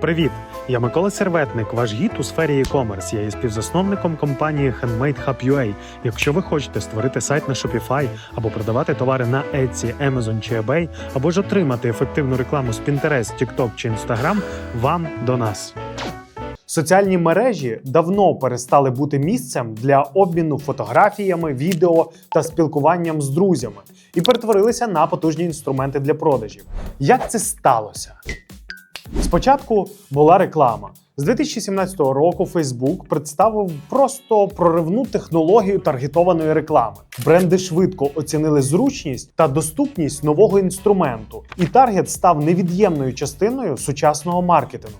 Привіт! Я Микола Серветник, ваш гід у сфері e-commerce. Я є співзасновником компанії Handmade Hub UA. Якщо ви хочете створити сайт на Shopify або продавати товари на Etsy, Amazon чи eBay, або ж отримати ефективну рекламу з Pinterest, TikTok чи Instagram, вам до нас. Соціальні мережі давно перестали бути місцем для обміну фотографіями, відео та спілкуванням з друзями і перетворилися на потужні інструменти для продажів. Як це сталося? Спочатку була реклама. З 2017 року Facebook представив просто проривну технологію таргетованої реклами. Бренди швидко оцінили зручність та доступність нового інструменту, і таргет став невід'ємною частиною сучасного маркетингу.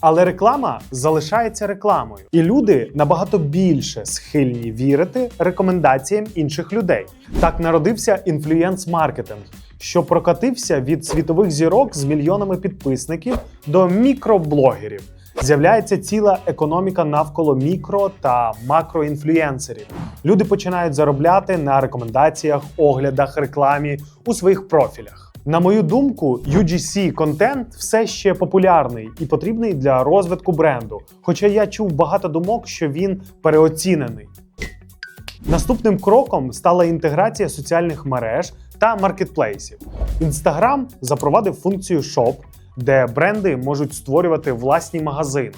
Але реклама залишається рекламою, і люди набагато більше схильні вірити рекомендаціям інших людей. Так народився інфлюєнс-маркетинг, що прокатився від світових зірок з мільйонами підписників до мікроблогерів. З'являється ціла економіка навколо мікро та макроінфлюєнсерів. Люди починають заробляти на рекомендаціях, оглядах, рекламі у своїх профілях. На мою думку, UGC контент все ще популярний і потрібний для розвитку бренду. Хоча я чув багато думок, що він переоцінений. Наступним кроком стала інтеграція соціальних мереж та маркетплейсів. Інстаграм запровадив функцію Shop, де бренди можуть створювати власні магазини,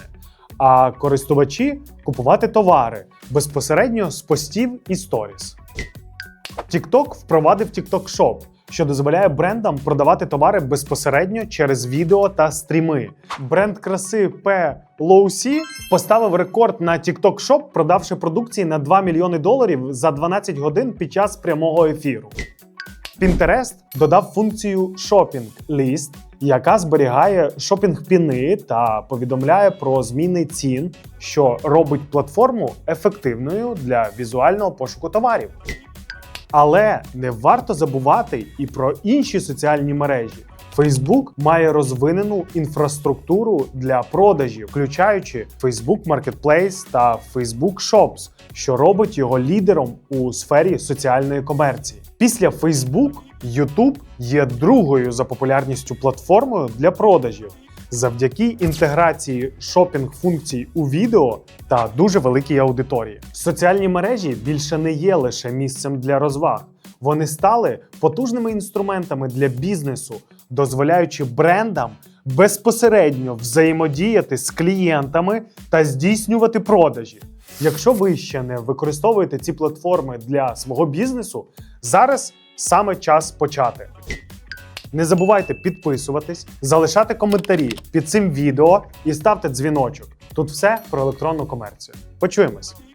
а користувачі купувати товари безпосередньо з постів і сторіс. TikTok впровадив TikTok Shop, що дозволяє брендам продавати товари безпосередньо через відео та стріми. Бренд краси P Lowc поставив рекорд на TikTok Shop, продавши продукції на 2 мільйони доларів за 12 годин під час прямого ефіру. Pinterest додав функцію Shopping List, яка зберігає шопінг-піни та повідомляє про зміни цін, що робить платформу ефективною для візуального пошуку товарів. Але не варто забувати і про інші соціальні мережі. Facebook має розвинену інфраструктуру для продажів, включаючи Facebook Marketplace та Facebook Shops, що робить його лідером у сфері соціальної комерції. Після Facebook YouTube є другою за популярністю платформою для продажів завдяки інтеграції шопінг функцій у відео та дуже великій аудиторії. Соціальні мережі більше не є лише місцем для розваг. Вони стали потужними інструментами для бізнесу, дозволяючи брендам безпосередньо взаємодіяти з клієнтами та здійснювати продажі. Якщо ви ще не використовуєте ці платформи для свого бізнесу, зараз саме час почати. Не забувайте підписуватись, залишати коментарі під цим відео і ставте дзвіночок. Тут все про електронну комерцію. Почуємось!